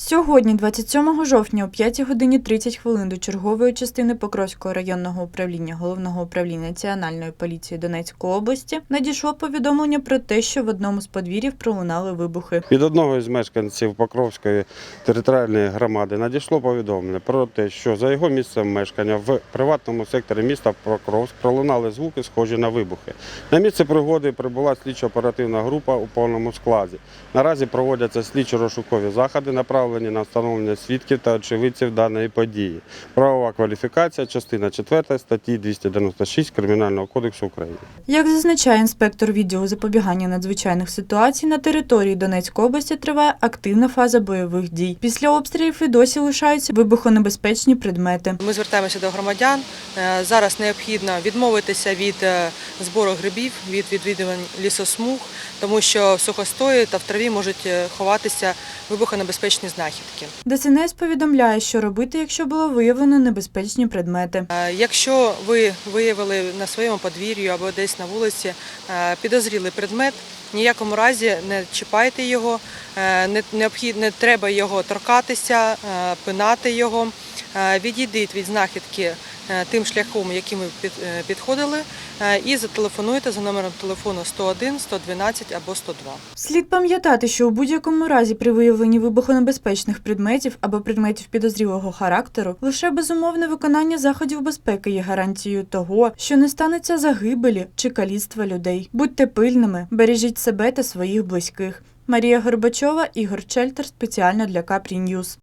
Сьогодні, 27 жовтня, о 5 годині 30 хвилин до чергової частини Покровського районного управління Головного управління Національної поліції Донецької області надійшло повідомлення про те, що в одному з подвір'їв пролунали вибухи. Від одного із мешканців Покровської територіальної громади надійшло повідомлення про те, що за його місцем мешкання в приватному секторі міста Покровськ пролунали звуки, схожі на вибухи. На місце пригоди прибула слідчо-оперативна група у повному складі. Наразі проводяться слідчо-розшукові заходи, направлені на встановлення свідків та очевидців даної події. Правова кваліфікація, частина 4 статті 296 Кримінального кодексу України. Як зазначає інспектор відділу запобігання надзвичайних ситуацій, на території Донецької області триває активна фаза бойових дій. Після обстрілів і досі лишаються вибухонебезпечні предмети. Ми звертаємося до громадян. Е, Зараз необхідно відмовитися від е, збору грибів, від відвідувань лісосмуг, тому що в сухостої та в траві можуть е, ховатися вибухонебезпечні знахідки. ДСНС повідомляє, що робити, якщо було виявлено небезпечні предмети. Е, Якщо ви виявили на своєму подвір'ю або десь на вулиці е, підозрілий предмет, ніякому разі не чіпайте його, не не треба його торкатися, пинати його. Відійдіть від знахідки тим шляхом, яким ви підходили, і зателефонуйте за номером телефону 101, 112 або 102. Слід пам'ятати, що у будь-якому разі при виявленні вибухонебезпечних предметів або предметів підозрілого характеру лише безумовне виконання заходів безпеки є гарантією того, що не станеться загибелі чи каліцтва людей. Будьте пильними, бережіть себе та своїх близьких. Марія Горбачова, Ігор Чельтер спеціально для Капрі Ньюз.